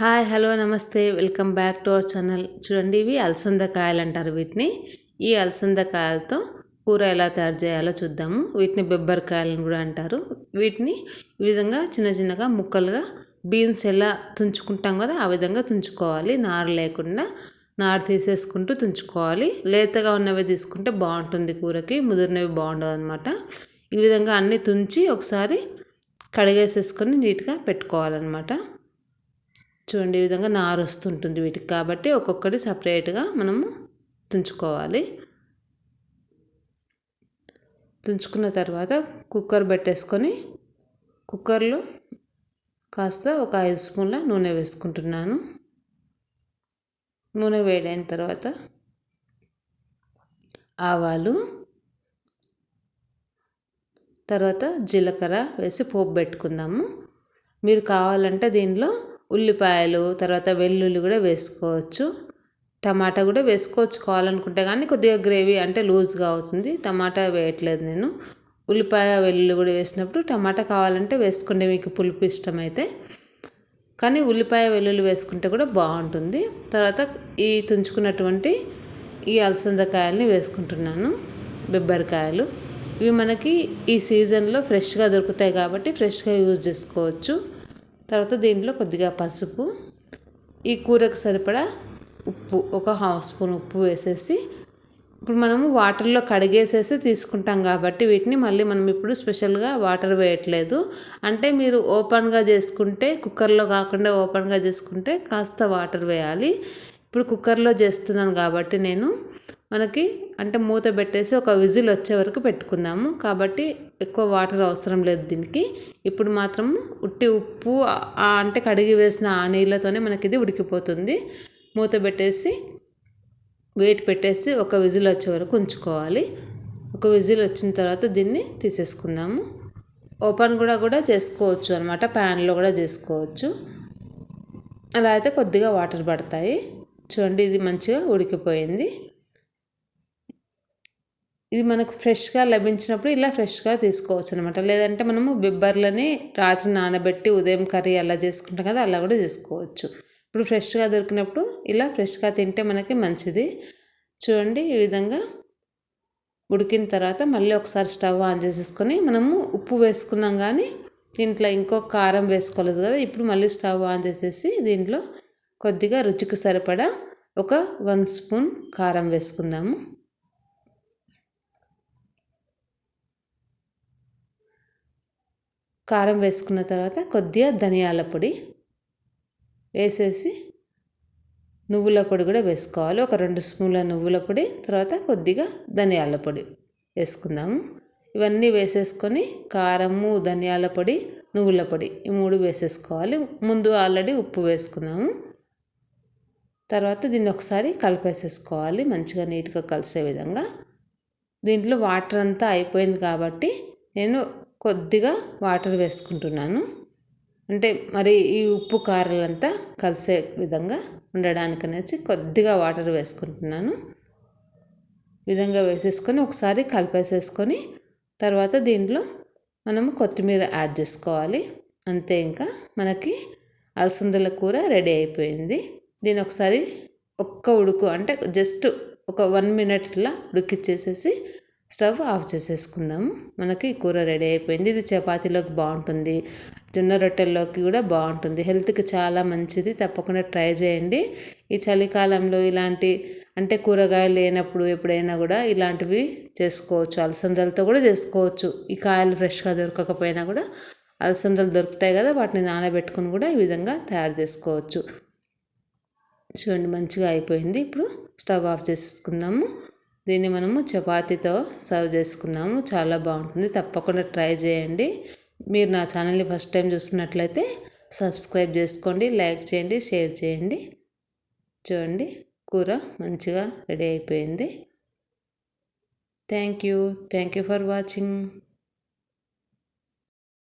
Hi hello నమస్తే. Welcome back to our channel. చూడండి ఇవి అలసంద కాయలు అంటారు వీటిని. ఈ అలసంద కాయలతో కూర ఎలా తయారు చేయాలో చూద్దాము. వీటిని బెబ్బరికాయలను కూడా అంటారు. వీటిని ఈ విధంగా చిన్న చిన్నగా ముక్కలుగా బీన్స్ ఎలా తుంచుకుంటాం కదా ఆ విధంగా తుంచుకోవాలి. నారు లేకుండా నారు తీసేసుకుంటూ తుంచుకోవాలి. లేతగా ఉన్నవి తీసుకుంటే బాగుంటుంది కూరకి. ముదిరినవి బాగుండవు అనమాట ఈ విధంగా అన్నీ తుంచి ఒకసారి కడిగేసేసుకొని నీట్గా పెట్టుకోవాలన్నమాట. చూడండి ఈ విధంగా నారు వస్తుంటుంది వీటికి. కాబట్టి ఒక్కొక్కటి సపరేట్గా మనము తుంచుకోవాలి. తుంచుకున్న తర్వాత కుక్కర్ పెట్టేసుకొని కుక్కర్లో కాస్త ఒక ఐదు స్పూన్ల నూనె వేసుకుంటున్నాను. నూనె వేడైన తర్వాత ఆవాలు తర్వాత జీలకర్ర వేసి పోపు పెట్టుకుందాము. మీరు కావాలంటే దీనిలో ఉల్లిపాయలు తర్వాత వెల్లుల్లి కూడా వేసుకోవచ్చు. టమాటా కూడా వేసుకోవచ్చు కావాలనుకుంటే కానీ కొద్దిగా గ్రేవీ అంటే లూజ్గా అవుతుంది. టమాటా వేయట్లేదు నేను. ఉల్లిపాయ వెల్లుల్లి కూడా వేసినప్పుడు టమాటా కావాలంటే వేసుకుంటే మీకు పులుపు ఇష్టమైతే. కానీ ఉల్లిపాయ వెల్లుల్లి వేసుకుంటే కూడా బాగుంటుంది. తర్వాత ఈ తుంచుకున్నటువంటి ఈ అలసందకాయల్ని వేసుకుంటున్నాను. బెబ్బరికాయలు. ఇవి మనకి ఈ సీజన్లో ఫ్రెష్గా దొరుకుతాయి కాబట్టి ఫ్రెష్గా యూజ్ చేసుకోవచ్చు. తర్వాత దీంట్లో కొద్దిగా పసుపు ఈ కూరకు సరిపడా ఉప్పు ఒక హాఫ్ స్పూన్ ఉప్పు వేసేసి ఇప్పుడు మనము వాటర్లో కడిగేసేసి తీసుకుంటాం కాబట్టి వీటిని మళ్ళీ మనం ఇప్పుడు స్పెషల్గా వాటర్ వేయట్లేదు. అంటే మీరు ఓపెన్గా చేసుకుంటే కుక్కర్లో కాకుండా ఓపెన్గా చేసుకుంటే కాస్త వాటర్ వేయాలి. ఇప్పుడు కుక్కర్లో చేస్తున్నాను కాబట్టి నేను మనకి అంటే మూత పెట్టేసి ఒక విజిల్ వచ్చే వరకు పెట్టుకుందాము. కాబట్టి ఎక్కువ వాటర్ అవసరం లేదు దీనికి. ఇప్పుడు మాత్రం ఉట్టి ఉప్పు అంటే కడిగి వేసిన ఆ నీళ్ళతోనే మనకి ఇది ఉడికిపోతుంది. మూత పెట్టేసి వెయిట్ పెట్టేసి ఒక విజిల్ వచ్చే వరకు ఉంచుకోవాలి. ఒక విజిల్ వచ్చిన తర్వాత దీన్ని తీసేసుకుందాము. ఓపెన్ కూడా కూడా చేసుకోవచ్చు అనమాట ప్యాన్లో కూడా చేసుకోవచ్చు. అలా అయితే కొద్దిగా వాటర్ పడతాయి. చూడండి ఇది మంచిగా ఉడికిపోయింది. ఇది మనకు ఫ్రెష్గా లభించినప్పుడు ఇలా ఫ్రెష్గా తీసుకోవచ్చు అనమాట లేదంటే మనము బిబ్బర్లని రాత్రి నానబెట్టి ఉదయం కర్రీ అలా చేసుకుంటాం కదా అలా కూడా చేసుకోవచ్చు. ఇప్పుడు ఫ్రెష్గా దొరికినప్పుడు ఇలా ఫ్రెష్గా తింటే మనకి మంచిది. చూడండి ఈ విధంగా ఉడికిన తర్వాత మళ్ళీ ఒకసారి స్టవ్ ఆన్ చేసేసుకొని మనము ఉప్పు వేసుకున్నాం కానీ దీంట్లో ఇంకో కారం వేసుకోలేదు కదా ఇప్పుడు మళ్ళీ స్టవ్ ఆన్ చేసేసి దీంట్లో కొద్దిగా రుచికి సరిపడా ఒక వన్ స్పూన్ కారం వేసుకుందాము. కారం వేసుకున్న తర్వాత కొద్దిగా ధనియాల పొడి వేసేసి నువ్వుల పొడి కూడా వేసుకోవాలి. ఒక రెండు స్పూన్ల నువ్వుల పొడి తర్వాత కొద్దిగా ధనియాల పొడి వేసుకుందాము. ఇవన్నీ వేసేసుకొని కారము ధనియాల పొడి నువ్వుల పొడి ఈ మూడు వేసేసుకోవాలి. ముందు ఆల్రెడీ ఉప్పు వేసుకున్నాము. తర్వాత దీన్ని ఒకసారి కలిపేసేసుకోవాలి. మంచిగా నీట్గా కలిసే విధంగా. దీంట్లో వాటర్ అంతా అయిపోయింది కాబట్టి నేను కొద్దిగా వాటర్ వేసుకుంటున్నాను. అంటే మరి ఈ ఉప్పు కారాలంతా కలిసే విధంగా ఉండడానికి అనేసి కొద్దిగా వాటర్ వేసుకుంటున్నాను. విధంగా వేసేసుకొని ఒకసారి కలిపేసేసుకొని తర్వాత దీంట్లో మనము కొత్తిమీర యాడ్ చేసుకోవాలి. అంతే ఇంకా మనకి అలసందల కూర రెడీ అయిపోయింది. దీని ఒకసారి ఒక్క ఉడుకు అంటే జస్ట్ ఒక వన్ మినిట్ ఇట్లా ఉడికిచ్చేసేసి స్టవ్ ఆఫ్ చేసేసుకుందాము మనకి కూర రెడీ అయిపోయింది. ఇది చపాతీలోకి బాగుంటుంది. జొన్న రొట్టెల్లోకి కూడా బాగుంటుంది. హెల్త్కి చాలా మంచిది. తప్పకుండా ట్రై చేయండి. ఈ చలికాలంలో ఇలాంటి అంటే కూరగాయలు లేనప్పుడు ఎప్పుడైనా కూడా ఇలాంటివి చేసుకోవచ్చు. అలసందలతో కూడా చేసుకోవచ్చు. ఈ కాయలు ఫ్రెష్గా దొరకకపోయినా కూడా అలసందలు దొరుకుతాయి కదా వాటిని నానబెట్టుకుని కూడా ఈ విధంగా తయారు చేసుకోవచ్చు. చూడండి మంచిగా అయిపోయింది. ఇప్పుడు స్టవ్ ఆఫ్ చేసుకుందాము దీన్ని మనము చపాతీతో సర్వ్ చేసుకున్నాము. చాలా బాగుంటుంది. తప్పకుండా ట్రై చేయండి. మీరు నా ఛానల్ని ఫస్ట్ టైం చూస్తున్నట్లయితే సబ్స్క్రైబ్ చేసుకోండి లైక్ చేయండి షేర్ చేయండి. చూడండి కూర మంచిగా రెడీ అయిపోయింది. Thank you. Thank you for watching.